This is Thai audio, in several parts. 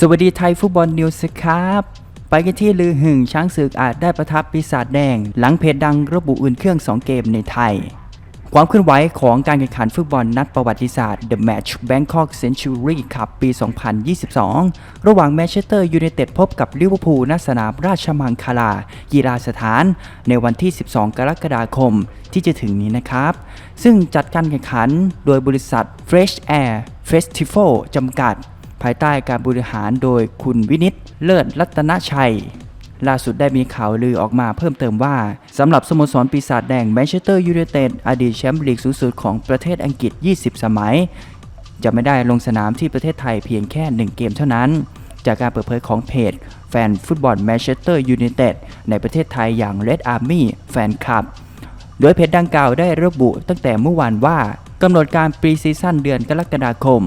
สวัสดีไทยฟุตบอลนิวส์ครับ ไปกันที่ลือหึงช้างศึกอาจได้ประทับปีศาจแดง หลังเพจดังระบุอื่นเครื่อง 2 เกมในไทย ความเคลื่อนไหวของการแข่งขันฟุตบอลนัดประวัติศาสตร์ The Match Bangkok Century Cup ปี 2022 ระหว่างแมนเชสเตอร์ยูไนเต็ดพบกับลิเวอร์พูลณสนามราชมังคลากีฬาสถาน ในวันที่ 12 กรกฎาคมที่จะถึงนี้นะครับ ซึ่งจัดการแข่งขันโดยบริษัท Fresh Air Festival จำกัด ภายใต้การบริหารโดยคุณวินิตเลิศรัตนชัย ล่าสุดได้มีข่าวลือออกมาเพิ่มเติมว่าสำหรับสโมสรปีศาจแดงแมนเชสเตอร์ยูไนเต็ดอดีตแชมป์ลีกสูงสุดของประเทศอังกฤษ 20 สมัย จะไม่ได้ลงสนามที่ประเทศไทยเพียงแค่ 1 เกมเท่านั้น จากการเปิดเผยของเพจ แฟนฟุตบอลแมนเชสเตอร์ยูไนเต็ดในประเทศไทยอย่าง Red Army Fan Club โดยเพจดังกล่าวได้ระบุตั้งแต่เมื่อวานว่ากำหนดการปรีซีซั่นเดือนกรกฎาคม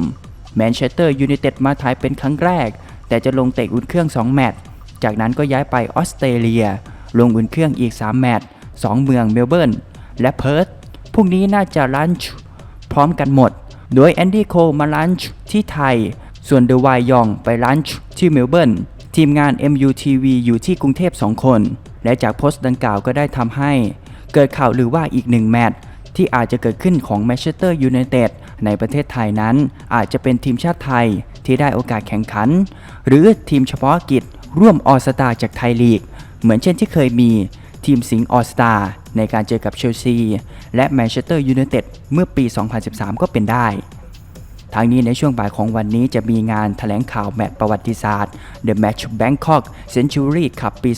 แมนเชสเตอร์ยูไนเต็ดมาไทยเป็นครั้งแรก แต่จะลงเตะอุ่นเครื่อง 2 แมตช์ จากนั้นก็ย้ายไปออสเตรเลีย ลงอุ่นเครื่องอีก 3 แมตช์ 2 เมืองเมลเบิร์นและเพิร์ธพรุ่งนี้น่าจะลันช์พร้อมกันหมด โดยแอนดี้โคมาลันช์ที่ไทย ส่วนเดวายยองไปลันช์ที่เมลเบิร์น ทีมงาน MUTV อยู่ที่กรุงเทพ 2 คน และจากโพสต์ดังกล่าวก็ได้ทำให้ เกิดข่าวหรือว่าอีกหนึ่งแมตช์ที่อาจจะเกิดขึ้นของแมนเชสเตอร์ยูไนเต็ด ในประเทศไทยนั้นอาจจะเป็นทีมชาติไทยที่ได้โอกาสแข่งขัน หรือทีมเฉพาะกิจร่วมออสตาจากไทยลีก เหมือนเช่นที่เคยมีทีมสิงห์ออสตาในการเจอกับเชลซี และแมนเชสเตอร์ยูไนเต็ดเมื่อปี 2013 ก็เป็นได้ ทางนี้ในช่วงบ่ายของวันนี้จะมีงานแถลงข่าวแมตช์ประวัติศาสตร์ The Match Bangkok Century Cup ปี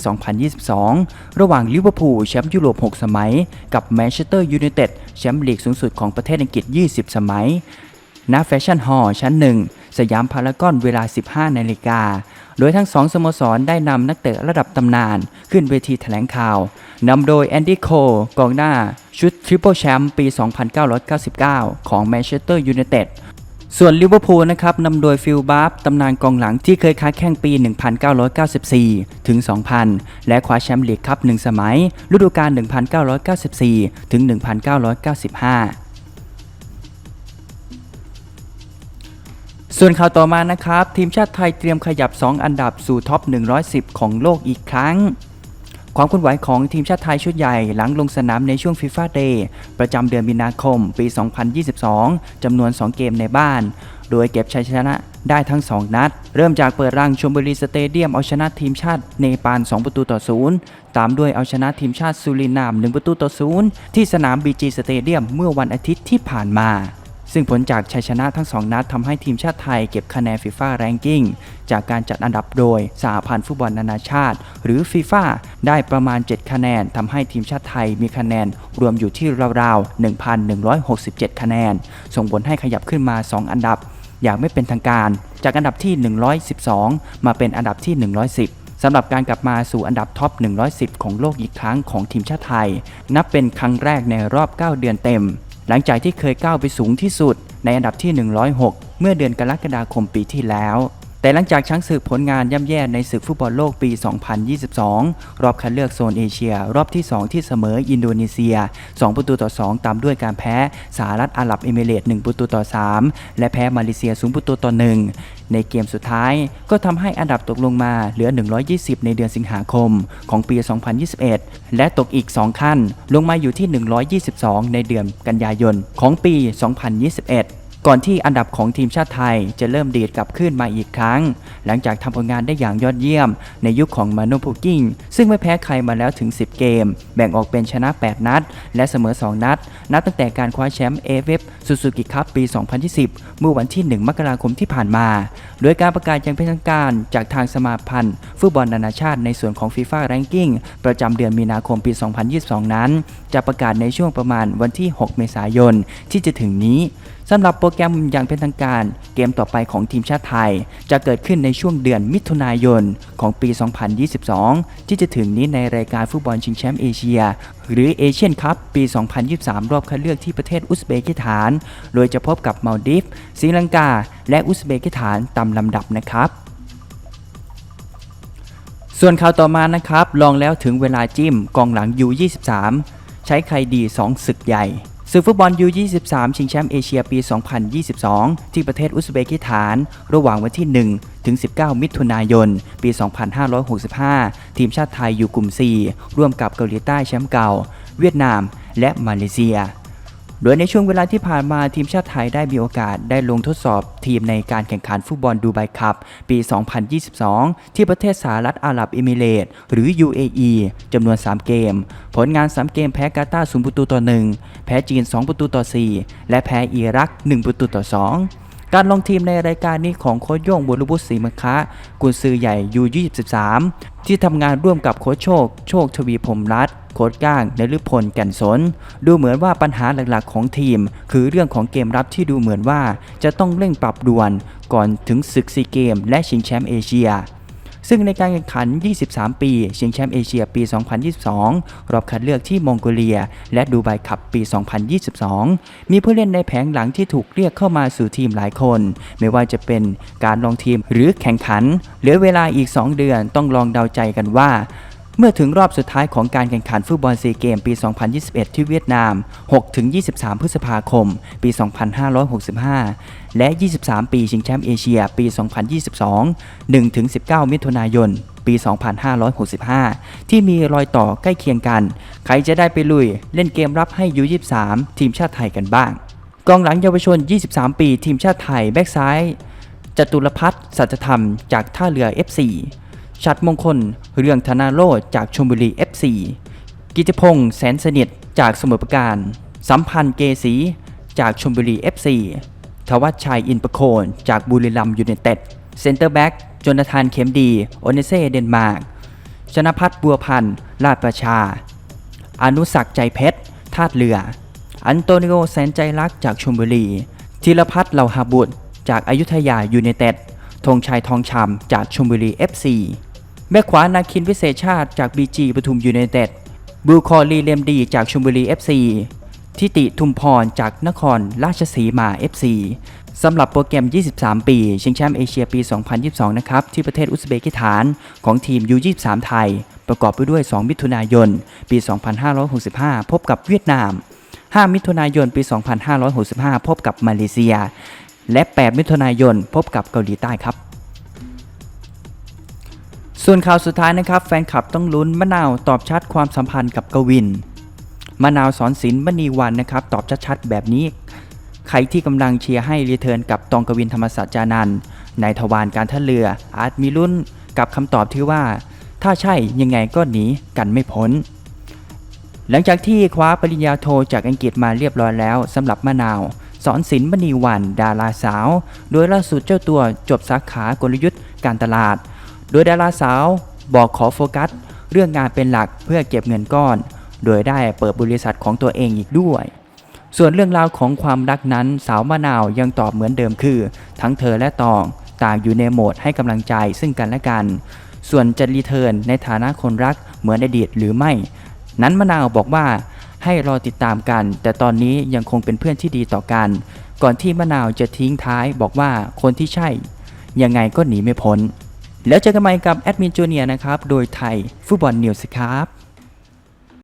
2022 ระหว่างลิเวอร์พูลแชมป์ยุโรป 6 สมัย กับแมนเชสเตอร์ยูไนเต็ดแชมป์ลีกสูงสุดของประเทศอังกฤษ 20 สมัยณแฟชั่นฮอลล์ชั้นหนึ่งสยามพารากอนเวลา 15 นาฬิกา โดยทั้งสองสโมสรได้นำนักเตะระดับตำนาน ขึ้นเวทีแถลงข่าวนำโดยแอนดี้โคกองหน้า ชุดทริปเปิลแชมป์ปี 2999 ของแมนเชสเตอร์ยูไนเต็ด ส่วนลิเวอร์พูลนะครับนำโดยฟิลบาร์ฟตำนานกองหลังที่เคยค้าแข่งปี 1994 ถึง 2000 และคว้าแชมป์ลีกคัพหนึ่งสมัย ฤดูกาล 1994 ถึง 1995ส่วนข่าวต่อมานะครับ ทีมชาติไทยเตรียมขยับ 2 อันดับสู่ท็อป 110 ของโลกอีกครั้ง ความเคลื่อนไหวของทีมชาติไทยชุดใหญ่หลังลงสนามในช่วงฟีฟ่าเดย์ประจำเดือนมีนาคมปี 2022 จำนวน 2 เกมในบ้าน โดยเก็บชัยชนะได้ทั้ง 2 นัด เริ่มจากเปิดรังชมบุรีสเตเดียมเอาชนะทีมชาติเนปาล 2 ประตูต่อ0ตามด้วยเอาชนะทีมชาติสุรินาม 1 ประตูต่อ0ที่สนามบีจีสเตเดียมเมื่อวันอาทิตย์ที่ผ่านมา ซึ่งผลจากชัยชนะทั้ง2นัดทำให้ทีมชาติไทยเก็บคะแนนฟีฟ่าแรงกิ้งจากการจัดอันดับโดยสหพันธ์ฟุตบอลนานาชาติ หรือฟีฟ่าได้ประมาณ 7 คะแนนทำให้ทีมชาติไทยมีคะแนนรวมอยู่ที่ราวๆ 1,167 คะแนน ส่งผลให้ขยับขึ้นมา 2 อันดับ อย่างไม่เป็นทางการ จากอันดับที่ 112 มาเป็นอันดับที่ 110สำหรับการกลับมาสู่อันดับท็อป 110 ของโลกอีกครั้งของทีมชาติไทย นับเป็นครั้งแรกในรอบ 9 เดือนเต็ม หลังจากที่เคยก้าวไปสูงที่สุดในอันดับที่ 106 เมื่อเดือนกรกฎาคมปีที่แล้ว แต่หลังจากช้างศึกผลงานย่ำแย่ในศึกฟุตบอลโลกปี 2022 รอบคัดเลือกโซนเอเชีย รอบที่ 2 ที่เสมออินโดนีเซีย 2 ประตูต่อ 2 ตามด้วยการแพ้สหรัฐอาหรับเอมิเรตส์1ประตูต่อ 3 และแพ้มาเลเซีย0ประตูต่อ 1 ในเกมสุดท้ายก็ทำให้อันดับตกลงมาเหลือ 120 ในเดือนสิงหาคมของปี 2021 และตกอีก 2 ขั้น ลงมาอยู่ที่ 122 ในเดือนกันยายนของปี 2021 ก่อนที่อันดับของทีมชาติไทยจะเริ่มดีดกลับขึ้นมาอีกครั้ง หลังจากทำผลงานได้อย่างยอดเยี่ยม ในยุคของมาโนพูกิ้งซึ่งไม่แพ้ใครมาแล้วถึง 10 เกม แบ่งออกเป็นชนะ 8 นัด และเสมอ 2 นัด นับตั้งแต่การคว้าแชมป์เอฟเอฟซูซูกิคัพปี 2020 เมื่อวันที่ 1 มกราคมที่ผ่านมา โดยการประกาศอย่างเป็นทางการจากทางสมาพันธ์ฟุตบอลนานาชาติในส่วนของฟีฟ่าแรงกิ้งประจำเดือนมีนาคมปี 2022 นั้น จะประกาศในช่วงประมาณวันที่ 6 เมษายนที่จะถึงนี้ สำหรับโปรแกรมอย่างเป็นทางการ เกมต่อไปของทีมชาติไทย จะเกิดขึ้นในช่วงเดือนมิถุนายนของปี 2022 ที่จะถึงนี้ในรายการฟุตบอลชิงแชมป์เอเชีย หรือเอเชียนคัพปี 2023 รอบคัดเลือกที่ประเทศอุซเบกิสถาน โดยจะพบกับมาลดิฟส์ศรีลังกา และอุซเบกิสถานตามลำดับนะครับส่วนข่าวต่อมานะครับ ลองแล้วถึงเวลาจิ้มกองหลัง U23 ใช้ใครดี 2 ศึกใหญ่ ศึกฟุตบอล U23 ชิงแชมป์เอเชียปี 2022 ที่ประเทศอุซเบกิสถาน ระหว่างวันที่ 1 ถึง 19 มิถุนายน ปี 2565 ทีมชาติไทยอยู่กลุ่ม 4 ร่วมกับเกาหลีใต้แชมป์เก่า เวียดนาม และมาเลเซีย โดยในช่วงเวลาที่ผ่านมาทีมชาติไทยได้มีโอกาสได้ลงทดสอบทีมในการแข่งขันฟุตบอลดูไบคัพปี 2022 ที่ประเทศสหรัฐอาหรับเอมิเรตส์หรือ UAE จำนวน 3 เกม ผลงาน 3 เกมแพ้กาตาร์0ประตูต่อ 1 แพ้จีน 2 ประตูต่อ 4 และแพ้อิรัก 1 ประตูต่อ 2การลงทีมในรายการนี้ของโค้ชโย่งบุรุบุตรศรีมคะ กุนซือใหญ่ U23 ที่ทำงานร่วมกับโค้ชโชค โชคทวีพรมรัตน์ โค้ชก้างในฤพลแก่นสน ดูเหมือนว่าปัญหาหลักๆของทีม คือเรื่องของเกมรับที่ดูเหมือนว่าจะต้องเร่งปรับด่วน ก่อนถึงศึกซีเกม และชิงแชมป์เอเชียซึ่งในการแข่งขัน 23 ปี ชิงแชมป์เอเชียปี 2022 รอบคัดเลือกที่มองโกเลีย และดูไบคัพปี 2022 มีผู้เล่นในแผงหลังที่ถูกเรียกเข้ามาสู่ทีมหลายคน ไม่ว่าจะเป็นการลองทีมหรือแข่งขัน เหลือเวลาอีก 2 เดือนต้องลองเดาใจกันว่า เมื่อถึงรอบสุดท้ายของการแข่งขันฟุตบอลซีเกมปี 2021 ที่เวียดนาม 6-23 พฤษภาคม ปี 2565 และ 23 ปีชิงแชมป์เอเชีย ปี 2022 1-19 มิถุนายน ปี 2565 ที่มีรอยต่อใกล้เคียงกัน ใครจะได้ไปลุยเล่นเกมรับให้ U23 ทีมชาติไทยกันบ้าง กองหลังเยาวชน 23 ปี ทีมชาติไทย แบ็กซ้ายจตุรพัฒน์สัจธรรม จากท่าเรือ F4 ชัดมงคล เรื่องธนาโรจน์จากชมบุรี F4 กิติพงษ์แสนสนิทจากสมุทรปราการ สัมพันธ์เกษีจากชมบุรี F4 ทวัชชัยอินประโคนจากบุรีรัมย์ยูไนเต็ด เซนเตอร์แบ็กจนทานเข็มดี โอเนเซ่เดนมาร์ก ชนพัฒน์บัวพันธ์ลาดประชา อนุสักใจเพชรธาตุเรือ อันโตนิโอแสนใจรักจากชมบุรี ธีรพัฒน์เหล่าหาบุตร จากอายุทยายูไนเต็ดธงชัยทองชำจากชมบุรี FC แบ็คขวานาคินวิเศษชาติจาก BG ปทุมยูไนเต็ดบูคอลีเลมดีจากชมบุรี FC ทิติทุมพรจากนครราชสีมา FC สำหรับโปรแกรม 23 ปีชิงแชมป์เอเชียปี 2022 นะครับ ที่ประเทศอุซเบกิสถานของทีม U23 ไทย ประกอบไปด้วย 2 มิถุนายน ปี 2565 พบกับเวียดนาม 5 มิถุนายน ปี 2565 พบกับมาเลเซีย และ 8 มิถุนายน พบกับเกาหลีใต้ครับ ส่วนข่าวสุดท้ายนะครับ แฟนคลับต้องลุ้นมะนาวตอบชัดความสัมพันธ์กับกวิน มะนาวสอนศิลป์มณีวันนะครับ ตอบชัดๆแบบนี้ ใครที่กำลังเชียร์ให้รีเทิร์นกับตองกวินธรรมศาสตร์จานันในทวารการท่าเรือ อาจมีลุ้นกับคำตอบที่ว่า ถ้าใช่ยังไงก็หนีกันไม่พ้น หลังจากที่คว้าปริญญาโทจากอังกฤษมาเรียบร้อยแล้วสำหรับมะนาวสอนศิลป์มณีวันดาราสาว โดยล่าสุดเจ้าตัวจบสาขากลยุทธ์การตลาด โดยดาราสาวบอกขอโฟกัส เรื่องงานเป็นหลักเพื่อเก็บเงินก้อน โดยได้เปิดบริษัทของตัวเองอีกด้วย ส่วนเรื่องราวของความรักนั้นสาวมะนาวยังตอบเหมือนเดิมคือ ทั้งเธอและตองต่างอยู่ในโหมดให้กำลังใจซึ่งกันและกัน ส่วนจะรีเทิร์นในฐานะคนรักเหมือนอดีตหรือไม่ นั้นมะนาวบอกว่าให้รอติดตามกัน แต่ตอนนี้ยังคงเป็นเพื่อนที่ดีต่อกัน ก่อนที่มะนาวจะทิ้งท้ายบอกว่าคนที่ใช่ ยังไงก็หนีไม่พ้น แล้วเจอกันใหม่กับแอดมินจูเนียร์นะครับ โดยไทยฟุตบอลนิวส์ครับ